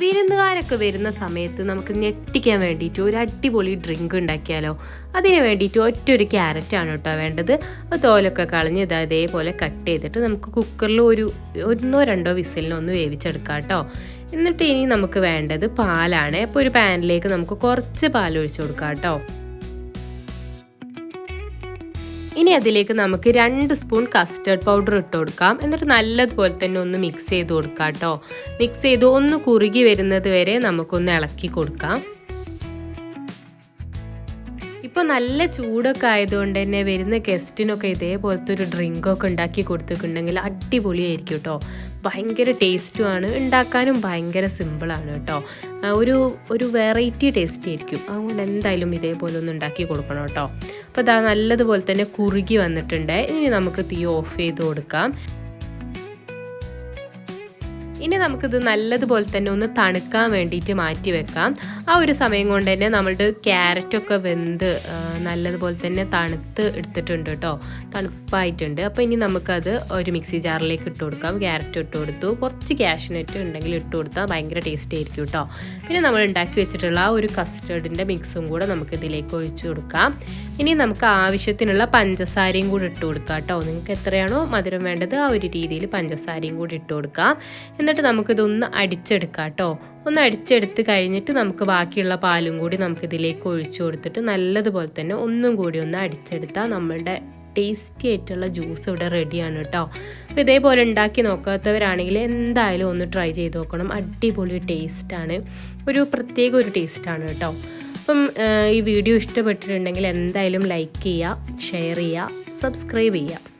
വിരുന്നുകാരൊക്കെ വരുന്ന സമയത്ത് നമുക്ക് ഞെട്ടിക്കാൻ വേണ്ടിയിട്ട് ഒരു അടിപൊളി ഡ്രിങ്ക് ഉണ്ടാക്കിയാലോ? അതിന് വേണ്ടിയിട്ട് ഒറ്റൊരു ക്യാരറ്റാണ് കേട്ടോ വേണ്ടത്. തോലൊക്കെ കളഞ്ഞ് ഇത് അതേപോലെ കട്ട് ചെയ്തിട്ട് നമുക്ക് കുക്കറിൽ ഒരു ഒന്നോ രണ്ടോ വിസിലിനൊന്ന് വേവിച്ചെടുക്കാം കേട്ടോ. എന്നിട്ട് ഇനി നമുക്ക് വേണ്ടത് പാലാണ്. അപ്പോൾ ഒരു പാനിലേക്ക് നമുക്ക് കുറച്ച് പാൽ ഒഴിച്ചു കൊടുക്കാം കേട്ടോ. ഇനി അതിലേക്ക് നമുക്ക് രണ്ട് സ്പൂൺ കസ്റ്റർഡ് പൗഡർ ഇട്ട് കൊടുക്കാം. എന്നിട്ട് നല്ലതുപോലെ തന്നെ ഒന്ന് മിക്സ് ചെയ്ത് കൊടുക്കാം കേട്ടോ മിക്സ് ചെയ്ത് ഒന്ന് കുറുകി വരുന്നത് വരെ നമുക്കൊന്ന് ഇളക്കി കൊടുക്കാം. ഇപ്പോൾ നല്ല ചൂടൊക്കെ ആയതുകൊണ്ട് തന്നെ വരുന്ന ഗസ്റ്റിനൊക്കെ ഇതേപോലത്തെ ഒരു ഡ്രിങ്കൊക്കെ ഉണ്ടാക്കി കൊടുത്തിട്ടുണ്ടെങ്കിൽ അടിപൊളിയായിരിക്കും കേട്ടോ. ഭയങ്കര ടേസ്റ്റുമാണ് ഉണ്ടാക്കാനും ഭയങ്കര സിമ്പിളാണ് കേട്ടോ. ഒരു ഒരു വെറൈറ്റി ടേസ്റ്റ് ആയിരിക്കും. അതുകൊണ്ട് എന്തായാലും ഇതേപോലെ ഒന്ന് ഉണ്ടാക്കി കൊടുക്കണം കേട്ടോ. അപ്പോൾ അതാ നല്ലതുപോലെ തന്നെ കുറുകി വന്നിട്ടുണ്ട്. ഇനി നമുക്ക് തീ ഓഫ് ചെയ്ത് കൊടുക്കാം. ഇനി നമുക്കിത് നല്ലതുപോലെ തന്നെ ഒന്ന് തണുക്കാൻ വേണ്ടിയിട്ട് മാറ്റി വെക്കാം. ആ ഒരു സമയം കൊണ്ട് തന്നെ നമ്മളുടെ ക്യാരറ്റൊക്കെ വെന്ത് നല്ലതുപോലെ തന്നെ തണുത്ത് എടുത്തിട്ടുണ്ട് കേട്ടോ. തണുപ്പായിട്ടുണ്ട്. അപ്പോൾ ഇനി നമുക്കത് ഒരു മിക്സി ജാറിലേക്ക് ഇട്ട് കൊടുക്കാം. ക്യാരറ്റ് ഇട്ട് കൊടുത്തു. കുറച്ച് ക്യാഷ്നറ്റ് ഉണ്ടെങ്കിൽ ഇട്ട് കൊടുത്താൽ ഭയങ്കര ടേസ്റ്റ് ആയിരിക്കും കേട്ടോ. പിന്നെ നമ്മൾ ഉണ്ടാക്കി വെച്ചിട്ടുള്ള ആ ഒരു കസ്റ്റേർഡിന്റെ മിക്സും കൂടെ നമുക്ക് ഇതിലേക്ക് ഒഴിച്ചു കൊടുക്കാം. ഇനി നമുക്ക് ആവശ്യത്തിനുള്ള പഞ്ചസാരയും കൂടി ഇട്ട് കൊടുക്കാം കേട്ടോ. നിങ്ങൾക്ക് എത്രയാണോ മധുരം വേണ്ടത് ആ ഒരു രീതിയിൽ പഞ്ചസാരയും കൂടി ഇട്ട് കൊടുക്കാം. എന്നിട്ട് നമുക്കിതൊന്ന് അടിച്ചെടുക്കാം കേട്ടോ. ഒന്ന് അടിച്ചെടുത്ത് കഴിഞ്ഞിട്ട് നമുക്ക് ബാക്കിയുള്ള പാലും കൂടി നമുക്കിതിലേക്ക് ഒഴിച്ചു കൊടുത്തിട്ട് നല്ലതുപോലെ തന്നെ ഒന്നും കൂടി ഒന്ന് അടിച്ചെടുത്താൽ നമ്മളുടെ ടേസ്റ്റി ആയിട്ടുള്ള ജ്യൂസ് ഇവിടെ റെഡിയാണ് കേട്ടോ. അപ്പോൾ ഇതേപോലെ ഉണ്ടാക്കി നോക്കാത്തവരാണെങ്കിൽ എന്തായാലും ഒന്ന് ട്രൈ ചെയ്ത് നോക്കണം. അടിപൊളി ടേസ്റ്റാണ് ഒരു പ്രത്യേക ഒരു ടേസ്റ്റാണ് കേട്ടോ. അപ്പം ഈ വീഡിയോ ഇഷ്ടപ്പെട്ടിട്ടുണ്ടെങ്കിൽ എന്തായാലും ലൈക്ക് ചെയ്യുക ഷെയർ ചെയ്യുക സബ്സ്ക്രൈബ് ചെയ്യുക.